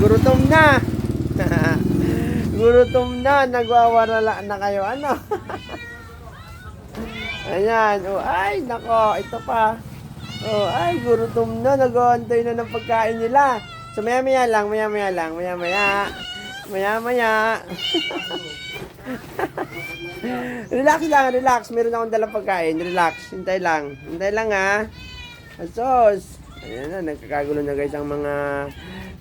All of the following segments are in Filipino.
Gurutom na. Gurutom na. Nagwawarala na kayo. Ano? Ayan. Oh, ay, nako. Ito pa. Oh, ay, gurutom na. Nag-aantay na ng pagkain nila. So, maya-maya lang. Maya-maya lang. Maya-maya. Maya-maya. relax lang, relax. Meron akong dalang pagkain. Relax. Hintay lang. Hintay lang, ha. Asos. Ayan na, nagkakagulo na guys ang mga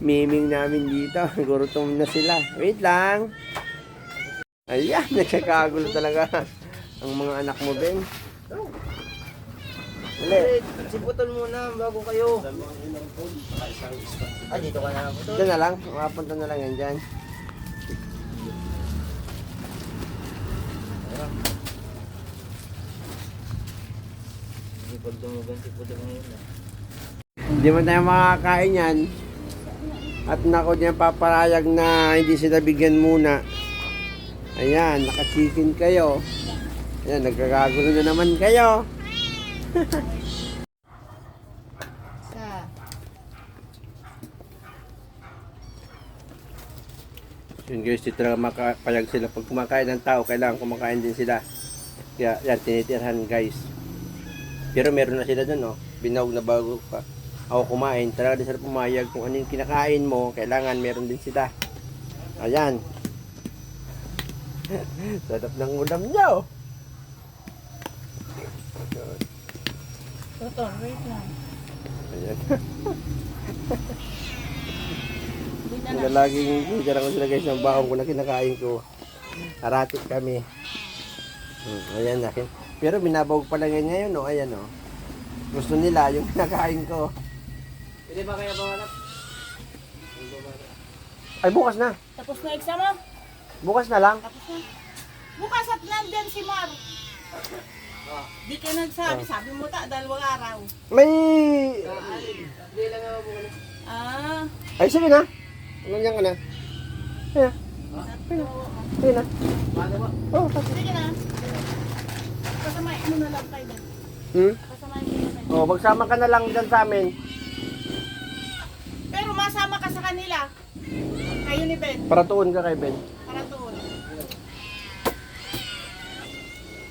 miming namin dito. Gurutom na sila. Wait lang. Ayan, nagkakagulo talaga ang mga anak mo, Ben. Dali. Siputol muna bago kayo. Ah, dito ka na lang. Dito na lang. Makapunta na lang yan dyan. Siputol tumugan, siputol ngayon na. Hindi man tayo makakain yan. At nako diyan paparayag na hindi sila bigyan muna. Ayan, nakachicken kayo. Ayan, nagkakagulo na naman kayo. Yun guys, dito talaga makapayag sila. Pag kumakain ng tao, kailangan kumakain din sila. Kaya yan, tinitirhan guys. Pero meron na sila dun, oh. Binawag na bago pa. Ako kumain, talaga din sila pumayag kung ano yung kinakain mo, kailangan meron din sila. Ayan. Sarap ng ulam niyo. Toton, wait lang. Ayan. Hindi na Wala laging bigyan ko sila guys ng baon ko na kinakain ko. Haratik kami. Hmm, ayan nakin. Pero binabawag pa lang yan ngayon, no? Ayan, no? Gusto nila yung kinakain ko. Pwede ba kaya bawanap? Ay, bukas na. Tapos na exam mo? Bukas na lang. Tapos na. Bukas at nandyan si Mar. Di ka nagsabi, sabi mo ta, dalawang araw. May... Hindi lang ako po. Ah, Ay, sige na. Nandiyan ka na. Ayan. Sige na. Paano ba? Oh, tapos. sige na. Pasamain mo na lang tayo. Hmm? Pasamain mo na tayo. Oh, magsama ka na lang dyan sa amin. Pero masama ka sa kanila. Kayo ni Ben, Para tuon ka kay Ben. para doon.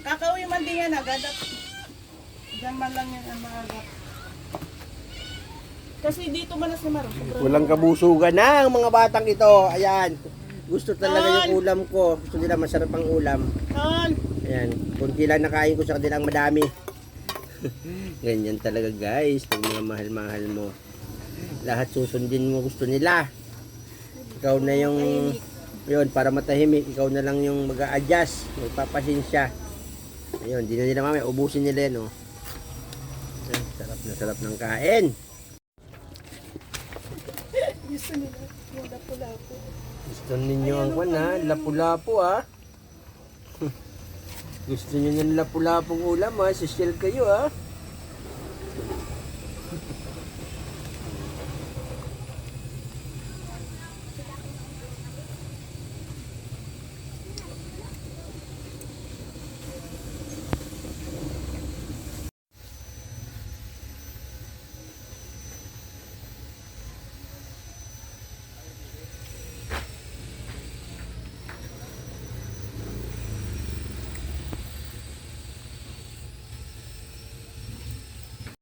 Kakauwi man din yan agad at Diyan man lang yan ang mga agad. Kasi dito man na si Mar. sobrang- Walang kabusugan na ang mga batang ito. Ayan. Gusto talaga yung ulam ko. Gusto nila masarap ang ulam. Tol, Ayan. Kunti lang nakain ko sa kanilang madami. Ganyan talaga guys. Pag mga mahal-mahal mo. Lahat susundin mo gusto nila. Ikaw na yung... Yun, para matahimik. Ikaw na lang yung mag adjust Magpapasensya. Ayun, di na nila mamaya. Ubusin nila yan, oh. Ayan, sarap na sarap ng kain. gusto nila yung lapu-lapu. Gusto ninyo ang kwan ha? Lapu-lapu ha? Gusto niyo ng lapu-lapong ulam ha? Social kayo ha?